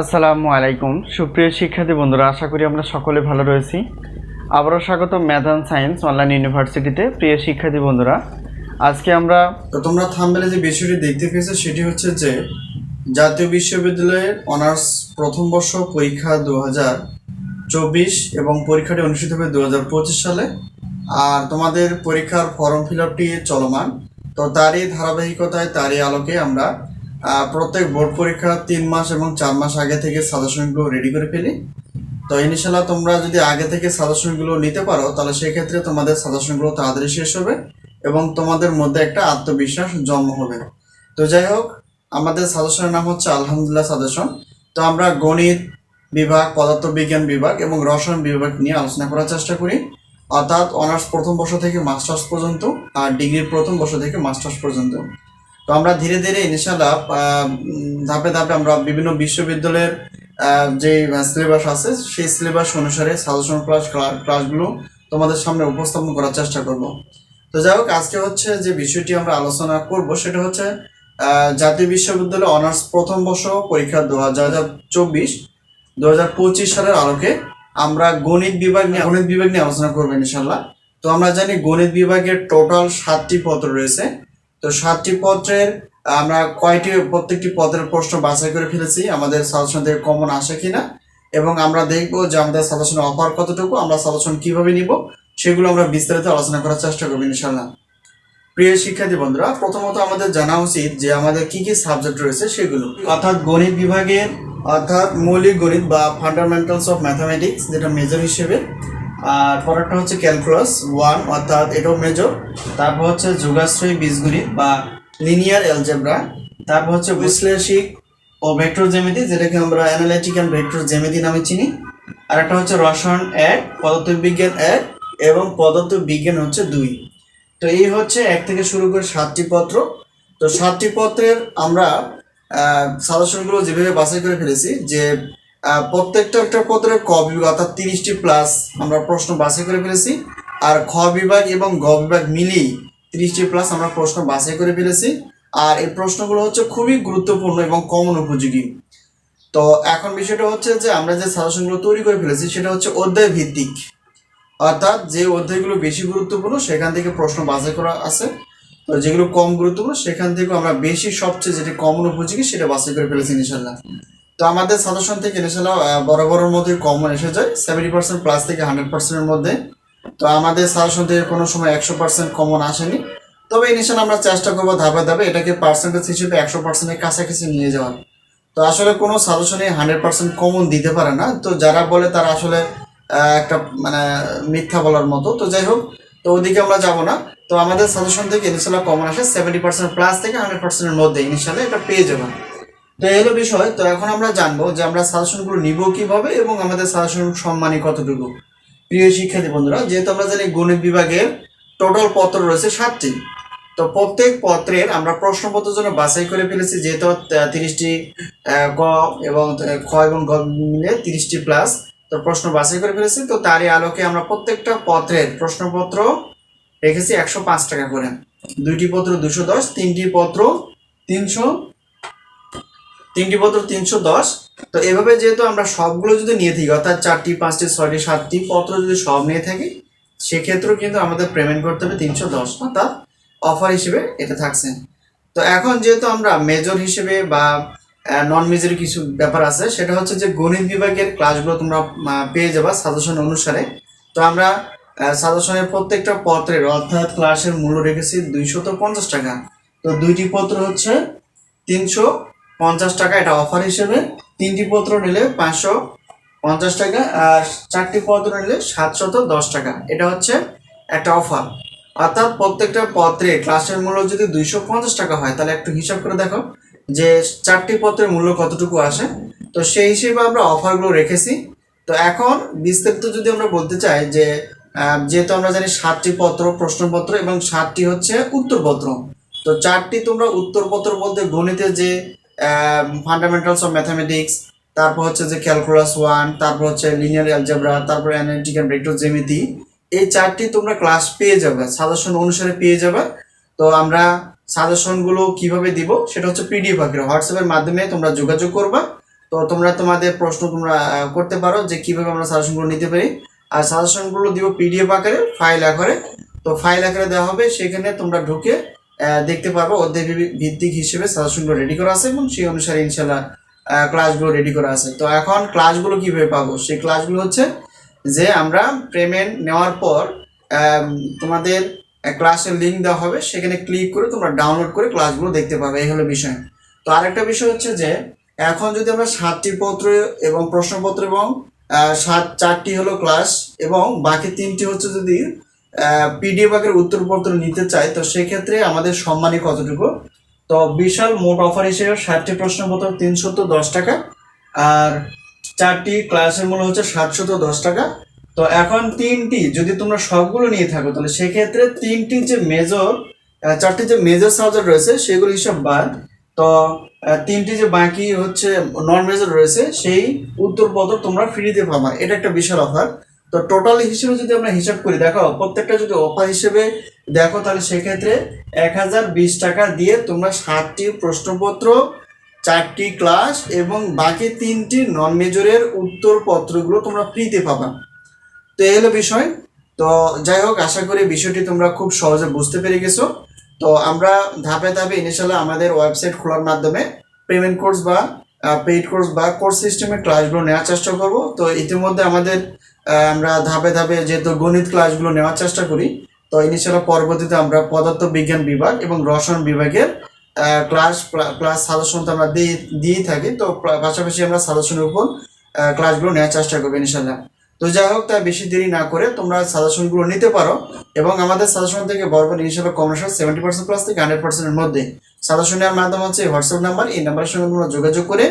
আসসালামু আলাইকুম। সুপ্রিয় শিক্ষার্থী বন্ধুরা, আশা করি আমরা সকলে ভালো রয়েছি। আবারও স্বাগত ম্যাথ অ্যান্ড সায়েন্স অনলাইন ইউনিভার্সিটিতে। প্রিয় শিক্ষার্থী বন্ধুরা, আজকে আমরা তো তোমরা থাম্বেলে যে বিষয়টি দেখতে পেয়েছ, সেটি হচ্ছে যে জাতীয় বিশ্ববিদ্যালয়ের অনার্স প্রথম বর্ষ পরীক্ষা দু হাজার চব্বিশ এবং পরীক্ষাটি অনুষ্ঠিত হবে দু হাজার পঁচিশ সালে। আর তোমাদের পরীক্ষার ফর্ম ফিল আপটি চলমান। তো তারই ধারাবাহিকতায়, তারই আলোকে আমরা প্রত্যেক বোর্ড পরীক্ষা তিন মাস এবং চার মাস আগে থেকে সাজেশনগুলো রেডি করে ফেলি। তো ইনশাল্লাহ তোমরা যদি আগে থেকে সাজেশনগুলো নিতে পারো, তাহলে সেক্ষেত্রে তোমাদের সাজেশনগুলো তাড়াতাড়ি শেষ হবে এবং তোমাদের মধ্যে একটা আত্মবিশ্বাস জন্ম হবে। তো যাই হোক, আমাদের সাজেশনের নাম হচ্ছে আলহামদুলিল্লাহ সাজেশন। তো আমরা গণিত বিভাগ, পদার্থবিজ্ঞান বিভাগ এবং রসায়ন বিভাগ নিয়ে আলোচনা করার চেষ্টা করি। অর্থাৎ অনার্স প্রথম বর্ষ থেকে মাস্টার্স পর্যন্ত আর ডিগ্রির প্রথম বর্ষ থেকে মাস্টার্স পর্যন্ত। আমরা ধীরে ধীরে ইনশাল্লাহ ধাপে ধাপে আমরা বিভিন্ন বিশ্ববিদ্যালয়ের যে সিলেবাস আছে, সেই সিলেবাস অনুসারে সাজেশন ক্লাস ক্লাসগুলো তোমাদের সামনে উপস্থাপন করার চেষ্টা করব। তো যাই হোক, আজকে হচ্ছে যে বিষয়টি আমরা আলোচনা করব সেটা হচ্ছে জাতীয় বিশ্ববিদ্যালয় অনার্স প্রথম বর্ষ পরীক্ষা দু হাজার চব্বিশ দু হাজার পঁচিশ সালের আলোকে আমরা গণিত বিভাগ নিয়ে, গণিত বিভাগ নিয়ে আলোচনা করব ইনশাল্লাহ তো আমরা জানি গণিত বিভাগের টোটাল সাতটি পত্র রয়েছে। তো সাতটি পত্রের, আমরা কয়টি, প্রত্যেকটি পদের প্রশ্ন বাছাই করে ফেলেছি, আমাদের সাজেশন থেকে কমন আসে কিনা, এবং আমরা দেখব যে আমাদের সাজেশনের অফার কতটুকু, আমরা সাজেশন কীভাবে নিব, সেগুলো আমরা বিস্তারিত আলোচনা করার চেষ্টা করব ইনশাল্লাহ প্রিয় শিক্ষার্থী বন্ধুরা, প্রথমত আমাদের জানা উচিত যে আমাদের কি কি সাবজেক্ট রয়েছে সেগুলো। অর্থাৎ গণিত বিভাগের, অর্থাৎ মৌলিক গণিত বা ফান্ডামেন্টালস অফ ম্যাথামেটিক্স যেটা মেজর হিসেবে। আর পরেরটা হচ্ছে ক্যালকুলাস ওয়ান অর্থাৎ এটাও মেজর তারপর হচ্ছে যোগাশ্রয়ী বীজগণিত বা লিনিয়ার অ্যালজেব্রা তারপর হচ্ছে বিশ্লেষিক ও ভেক্টর জ্যামিতি, যেটাকে আমরা অ্যানালাইটিক অ্যান্ড ভেক্টর জ্যামিতি নামে চিনি। আর একটা হচ্ছে রসায়ন এক, পদার্থবিজ্ঞান এক এবং পদার্থবিজ্ঞান হচ্ছে দুই। তো এই হচ্ছে এক থেকে শুরু করে সাতটি পত্র। তো সাতটি পত্রের আমরা সাজেশনগুলো যেভাবে বাছাই করে ফেলেছি, যে প্রত্যেকটা একটা পত্রের ক বিভাগ, অর্থাৎ তিরিশটি প্লাস আমরা প্রশ্ন বাছাই করে ফেলেছি। আর খ বিভাগ এবং গ বিভাগ মিলিয়ে তিরিশটি প্লাস আমরা প্রশ্ন বাছাই করে ফেলেছি। আর এই প্রশ্নগুলো হচ্ছে খুবই গুরুত্বপূর্ণ এবং কমন উপযোগী। তো এখন বিষয়টা হচ্ছে যে, আমরা যে সাজেশনগুলো তৈরি করে ফেলেছি, সেটা হচ্ছে অধ্যায় ভিত্তিক। অর্থাৎ যে অধ্যায়গুলো বেশি গুরুত্বপূর্ণ, সেখান থেকে প্রশ্ন বাছাই করা আছে। তো যেগুলো কম গুরুত্বপূর্ণ, সেখান থেকে আমরা বেশি সবচেয়ে যেটা কমন উপযোগী, সেটা বাছাই করে ফেলেছি ইনশাল্লাহ তো আমাদের সাজেশন থেকে ইনশাল্লাহ বড়র মধ্যে কমন এসে যায় সেভেন্টি পার্সেন্ট প্লাস থেকে হান্ড্রেড পার্সেন্টের মধ্যে। তো আমাদের সাজেশন থেকে কোনো সময় একশো পার্সেন্ট কমন আসেনি। তবে ইনশাল্লাহ আমরা চেষ্টা করব ধাপে ধাপে এটাকে পার্সেন্টেজ হিসেবে একশো পার্সেন্টের কাছাকাছি নিয়ে যাওয়ার। তো আসলে কোনো সাজেশনে হান্ড্রেড পার্সেন্ট কমন দিতে পারে না। তো যারা বলে তারা আসলে একটা মানে মিথ্যা বলার মতো। তো যাই হোক, তো ওদিকে আমরা যাব না। তো আমাদের সাজেশন থেকে ইনশাল্লাহ কমন আসে সেভেন্টি পার্সেন্ট প্লাস থেকে হান্ড্রেড পার্সেন্টের মধ্যে ইনশাল্লাহ এটা পেয়ে যাবেন। তো এই হলো বিষয়, তো এখন আমরা জানব যে আমরা সাজেশনগুলো নিব কীভাবে এবং আমাদের সাজেশন সম্মানী কতটুকু। প্রিয় শিক্ষার্থী বন্ধুরা, যেহেতু আমরা জানি গণিত বিভাগের টোটাল পত্র রয়েছে সাতটি, তো প্রত্যেক পত্রের আমরা প্রশ্নপত্রের জন্য বাছাই করে ফেলেছি, যেহেতু তিরিশটি গ এবং খ এবং গ মিলে তিরিশটি প্লাস তো প্রশ্ন বাছাই করে ফেলেছি, তো তারই আলোকে আমরা প্রত্যেকটা পত্রের প্রশ্নপত্র রেখেছি একশো পাঁচ টাকা করে। দুইটি পত্র দুশো দশ, তিনটি পত্র তিনশো তিনটি পত্র তিনশো দশ। তো এভাবে যেহেতু আমরা সবগুলো যদি নিয়ে থাকি, অর্থাৎ চারটি, পাঁচটি, ছয়টি, সাতটি পত্র যদি সব নিয়ে থাকি, সেক্ষেত্রেও কিন্তু আমাদের পেমেন্ট করতে হবে তিনশো দশ। অর্থাৎ অফার হিসেবে এটা থাকছে। তো এখন যেহেতু আমরা মেজর হিসেবে বা নন মেজর কিছু ব্যাপার আছে, সেটা হচ্ছে যে গণিত বিভাগের ক্লাসগুলো তোমরা পেয়ে যাবা সাজেশন অনুসারে। তো আমরা সাজেশনের প্রত্যেকটা পত্রের, অর্থাৎ ক্লাসের মূল্য রেখেছি দুইশত পঞ্চাশ টাকা। তো দুইটি পত্র হচ্ছে তিনশো পঞ্চাশ টাকা এটা অফার হিসেবে। তিনটি পত্র নিলে পাঁচশো পঞ্চাশ টাকা আর চারটি পত্র নিলে সাতশত দশ টাকা। এটা হচ্ছে একটা অফার অর্থাৎ প্রত্যেকটা পত্রে ক্লাসের মূল্য যদি দুইশো পঞ্চাশ টাকা হয়, তাহলে একটু হিসাব করে দেখো যে চারটি পত্রের মূল্য কতটুকু আসে। তো সেই হিসেবে আমরা অফারগুলো রেখেছি। তো এখন বিস্তারিত যদি আমরা বলতে চাই যে যেহেতু আমরা জানি সাতটি পত্র, প্রশ্নপত্র এবং সাতটি হচ্ছে উত্তরপত্র। তো চারটি তোমরা উত্তরপত্র বলতে গণিতের যে ফান্ডামেন্টালস অফ ম্যাথামেটিক্স তারপর হচ্ছে যে ক্যালকুলাস ওয়ান তারপর হচ্ছে লিনিয়ার অ্যালজেব্রা তারপর অ্যানালিটিক অ্যান্ড ভেক্টর জ্যামিতি এই চারটি তোমরা ক্লাস পেয়ে যাবে সাজেশন অনুসারে পেয়ে যাবে। তো আমরা সাজেশনগুলো কীভাবে দিব, সেটা হচ্ছে পিডিএফ আকারে। হোয়াটসঅ্যাপের মাধ্যমে তোমরা যোগাযোগ করবা। তো তোমরা তোমাদের প্রশ্ন তোমরা করতে পারো যে কীভাবে আমরা সাজেশনগুলো নিতে পারি। আর সাজেশনগুলো দিব পিডিএফ আকারে ফাইল আকারে। তো ফাইল আকারে দেওয়া হবে, সেখানে তোমরা ঢুকে দেখতে পারব। অধ্যায় ভিত্তিক হিসেবে সাজেশনগুলো রেডি করা আছে এবং সেই অনুসারে ইনশাল্লাহ ক্লাসগুলো রেডি করা আছে। তো এখন ক্লাসগুলো কীভাবে পাবো? সেই ক্লাসগুলো হচ্ছে যে আমরা পেমেন্ট নেওয়ার পর তোমাদের ক্লাসের লিঙ্ক দেওয়া হবে। সেখানে ক্লিক করে তোমরা ডাউনলোড করে ক্লাসগুলো দেখতে পাবে। এই হলো বিষয়। তো আরেকটা বিষয় হচ্ছে যে, এখন যদি আমরা সাতটি পত্র এবং প্রশ্নপত্র এবং সাত, চারটি হলো ক্লাস এবং বাকি তিনটি হচ্ছে যদি পিডিএফ আকারে উত্তরপত্র নিতে চাই তো সেক্ষেত্রে আমাদের সম্মানী কতটুকু? তো বিশাল মোট অফার হিসেবে ষাটটি প্রশ্নপত্র তিনশত দশ টাকা, আর চারটি ক্লাসের মূল্য হচ্ছে সাতশত দশ টাকা। তো এখন তিনটি, যদি তোমরা সবগুলো নিয়ে থাকো, তাহলে সেক্ষেত্রে তিনটি যে মেজর চারটি যে মেজর সাবজেক্ট রয়েছে, সেগুলো হিসাব বাদ। তো তিনটি যে বাকি হচ্ছে নন মেজর রয়েছে, সেই উত্তরপত্র তোমরা ফ্রিতে পাবা। এটা একটা বিশাল অফার তো টোটাল হিসেবে যদি আমরা হিসাব করি, দেখো, প্রত্যেকটা যদি অফার হিসেবে দেখো, তাহলে সেক্ষেত্রে এক হাজার বিশ টাকা দিয়ে তোমরা সাতটি প্রশ্নপত্র, চারটি ক্লাস এবং বাকি তিনটি নন মেজরের উত্তরপত্রগুলো তোমরা ফ্রিতে পাবা। তো এই হলো বিষয়। তো যাই হোক, আশা করি বিষয়টি তোমরা খুব সহজে বুঝতে পেরে গেছো। তো আমরা ধাপে ধাপে ইনিশিয়ালি আমাদের ওয়েবসাইট খোলার মাধ্যমে পেমেন্ট কোর্স বা পেইড কোর্স বা কোর্স সিস্টেমের ক্লাসগুলো নেওয়ার চেষ্টা করব। তো ইতিমধ্যে আমাদের আমরা ধাপে ধাপে যেহেতু গণিত ক্লাসগুলো নেওয়ার চেষ্টা করি, তো ইনিশিয়ালি পরবর্তীতে আমরা পদার্থ বিজ্ঞান বিভাগ এবং রসায়ন বিভাগের ক্লাস ক্লাস সাজেশন তো আমরা দিয়ে, দিয়েই থাকি, তো পাশাপাশি আমরা সাজেশনের উপর ক্লাসগুলো নেওয়ার চেষ্টা করব ইনশাল্লাহ। তো যাই হোক, তাই বেশি দেরি না করে তোমরা সাজেশনগুলো নিতে পারো এবং আমাদের সাজেশন থেকে বরবার ইনশাল্লাহ কমার্শিয়াল সেভেন্টি পার্সেন্ট প্লাস থেকে হান্ড্রেড পার্সেন্টের মধ্যে সাজেশন নেওয়ার মাধ্যম হচ্ছে হোয়াটসঅ্যাপ নাম্বার এই নাম্বারের সঙ্গে তোমরা যোগাযোগ করে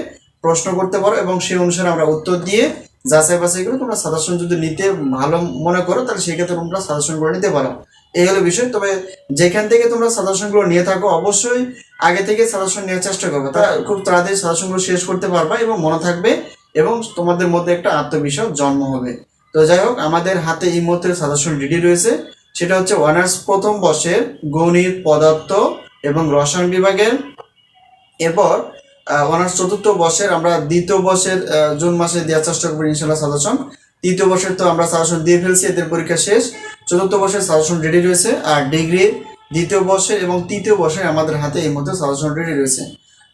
প্রশ্ন করতে পারো এবং সেই অনুসারে আমরা উত্তর দিয়ে যাচাই বাছাই করে তোমরা সাজেশন যদি নিতে ভালো মনে করো, তাহলে সেক্ষেত্রে তোমরা সাজেশনগুলো নিতে পারো। এই হলো বিষয়। তবে যেখান থেকে তোমরা সাজেশনগুলো নিয়ে থাকো, অবশ্যই আগে থেকে সাজেশন নেওয়ার চেষ্টা করবে। তা খুব তাড়াতাড়ি সাজেশনগুলো শেষ করতে পারবা এবং মনে থাকবে এবং তোমাদের মধ্যে একটা আত্মবিশ্বাস জন্ম হবে। তো যাই হোক, আমাদের হাতে এই মুহূর্তে সাজেশন রেডি রয়েছে। সেটা হচ্ছে অনার্স প্রথম বর্ষের গণিত, পদার্থ এবং রসায়ন বিভাগের। এরপর অনার্স চতুর্থ বর্ষের, আমরা দ্বিতীয় বর্ষের জুন মাসে দেওয়ার চেষ্টা করব ইনশাল্লাহ সাজেশন তৃতীয় বর্ষের তো আমরা সাজেশন দিয়ে ফেলছি, এদের পরীক্ষা শেষ। চতুর্থ বর্ষের সাজেশন রেডি রয়েছে, আর ডিগ্রি দ্বিতীয় বর্ষের এবং তৃতীয় বর্ষে আমাদের হাতে এই মধ্যে সাজেশন রেডি রয়েছে।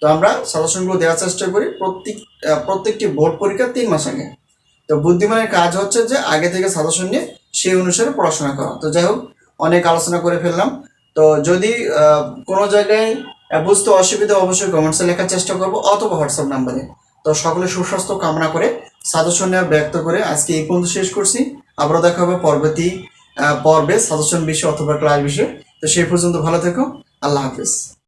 তো আমরা সাজেশনগুলো দেওয়ার চেষ্টা করি, প্রত্যেক প্রত্যেকটি বোর্ড পরীক্ষা তিন মাস আগে। তো বুদ্ধিমানের কাজ হচ্ছে যে আগে থেকে সাজেশন নিয়ে সেই অনুসারে পড়াশোনা করা। তো যাই হোক, অনেক আলোচনা করে ফেললাম। তো যদি কোনো জায়গায় বুঝতে অসুবিধা অবশ্যই কমেন্টসে লেখার চেষ্টা করব অথবা হোয়াটসঅ্যাপ নাম্বারে। তো সকলে সুস্বাস্থ্য কামনা করে সাজেশন নেওয়া ব্যক্ত করে আজকে এই পর্যন্ত শেষ করছি। আবারও দেখা হবে পরবর্তী পর্বে সাজেশন বিষয়ে অথবা ক্লাস বিষয়ে। তো সেই পর্যন্ত ভালো থেকো। আল্লাহ হাফিজ।